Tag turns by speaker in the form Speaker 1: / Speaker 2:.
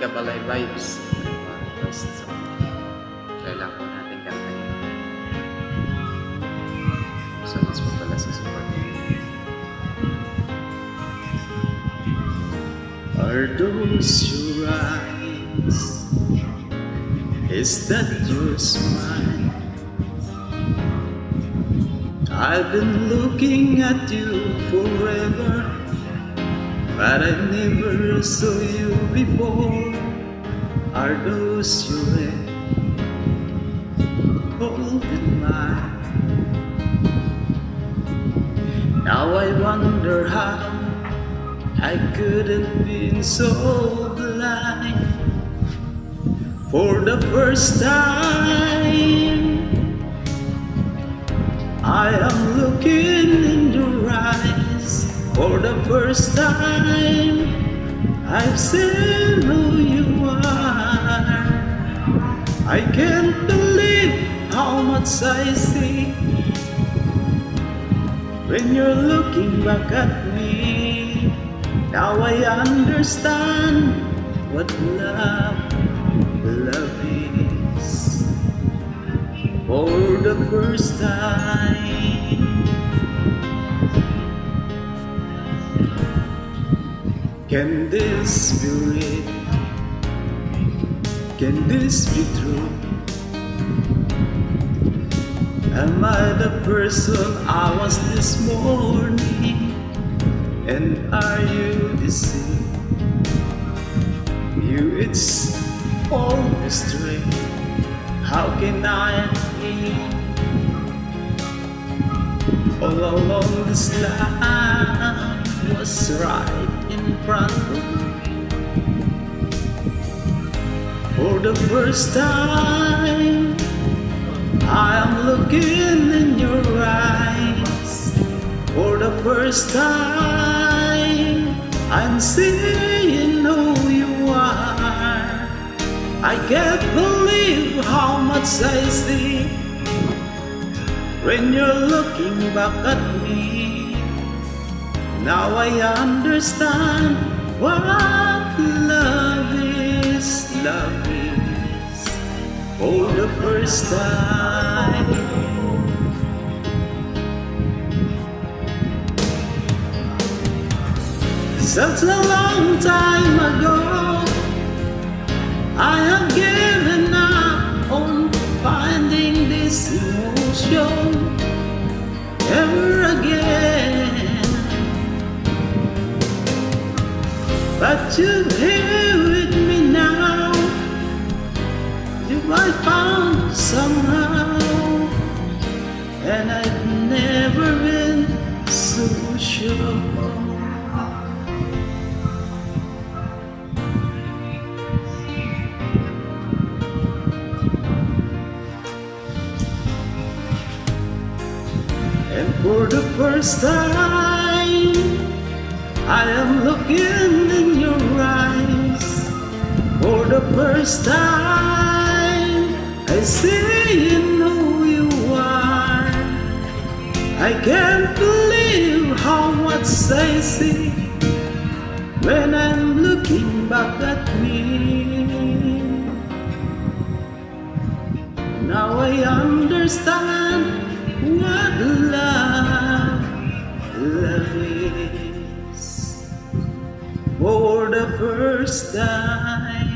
Speaker 1: Kabalay Vibes. So, lang po natin kantahin. So, mas po pala sa support. Are those your eyes? Is that your smile? I've been looking at you forever, but I never saw you before. Are those your hands holding mine? Now I wonder how I couldn't be so blind for the first time. I am looking for the first time. I've seen who you are. I can't believe how much I see when you're looking back at me. Now I understand what love, love is for the first time. Can this be real? Can this be true? Am I the person I was this morning? And are you the same? You, it's all mystery. How can I be all along this line was right for the first time? I am looking in your eyes for the first time. I'm seeing who you are. I can't believe how much I see when you're looking back at me. Now I understand what love is. Love is for the first time. Such a long time ago, I have given up on finding this emotion But you're here with me now. You I found somehow, and I've never been so sure. And for the first time, I am looking the first time, I see who you are. I can't believe how much I see when I'm looking back at me. Now I understand what love, love is for the first time.